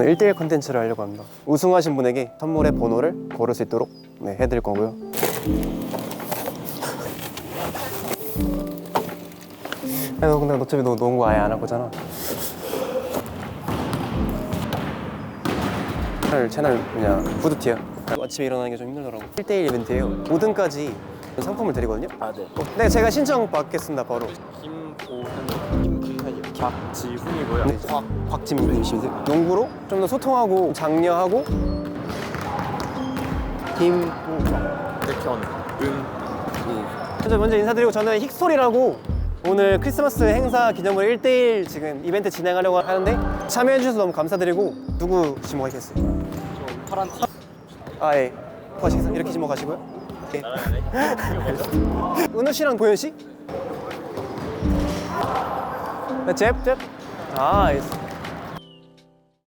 오늘 1대1 컨텐츠를 하려고 합니다. 우승하신 분에게 선물의 번호를 고를 수 있도록 네, 해드릴 거고요. 야, 너 근데 어차피 너 농구 아예 안할 거잖아. 채널, 채널 그냥 후드티야. 아침에 일어나는 게 좀 힘들더라고. 1대1 이벤트예요. 5등까지 상품을 드리거든요. 아 네. 네, 제가 신청 받겠습니다, 바로. 김보현, 박지훈이고요. 네, 곽, 곽지민님이시세요. 농구로 좀 더 소통하고 장려하고 김호정. 백현, 은, 먼저 먼저 인사드리고 저는 힉스토리라고 오늘 크리스마스 행사 기념으로 1대1 지금 이벤트 진행하려고 하는데 참여해 주셔서 너무 감사드리고 누구 지목하시겠어요? 저 파란 티. 아 예. 하시겠어요? 이렇게 지목하시고요. 네. 은우 씨랑 보현 씨? 네, 잽, 잽. 아, 알겠습니다.